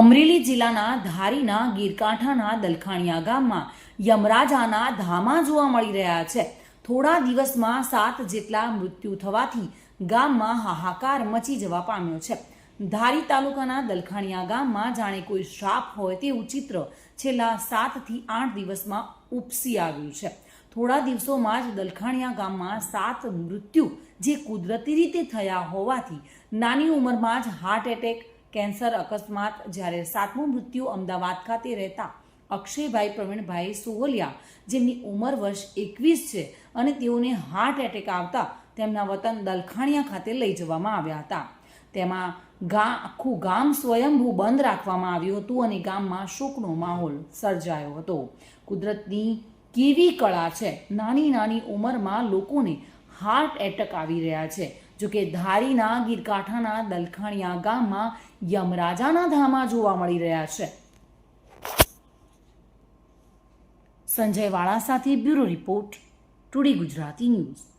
અમરેલી જિલ્લાના ધારીના ગીરકાંઠાના દલખાણિયા ગામમાં યમરાજાના ધામા જોવા મળી રહ્યા છે. થોડા દિવસમાં સાત જેટલા મૃત્યુ થવાથી ગામમાં હાહાકાર મચી જવા પામ્યો છે. ધારી તાલુકાના દલખાણિયા ગામમાં જાણે કોઈ શ્રાપ હોય તેવું ચિત્ર છેલ્લા સાતથી આઠ દિવસમાં ઉપસી આવ્યું છે. થોડા દિવસોમાં જ દલખાણિયા ગામમાં સાત મૃત્યુ જે કુદરતી રીતે થયા હોવાથી નાની ઉંમરમાં જ હાર્ટ એટેક કેન્સર અકસ્માત જ્યારે સાતમું મૃત્યુ અમદાવાદ ખાતે રહેતા અક્ષયભાઈ પ્રવીણભાઈ સોહલિયા, જેમની ઉંમર વર્ષ એકવીસ છે અને તેઓને હાર્ટ એટેક આવતા તેમના વતન દલખાણિયા ખાતે લઈ જવામાં આવ્યા હતા. તેમાં ગા આખું ગામ સ્વયંભૂ બંધ રાખવામાં આવ્યું હતું અને ગામમાં શોકનો માહોલ સર્જાયો હતો. કુદરતની કેવી કળા છે? નાની નાની ઉંમરમાં લોકોને હાર્ટ એટેક આવી રહ્યા છે. જોકે ધારીના, ગીરકાંઠાના, દલખાણિયા ગામમાં યમરાજાના ધામા જોવા મળી રહ્યા છે. સંજય વાળા સાથે bureau report, today Gujarati news.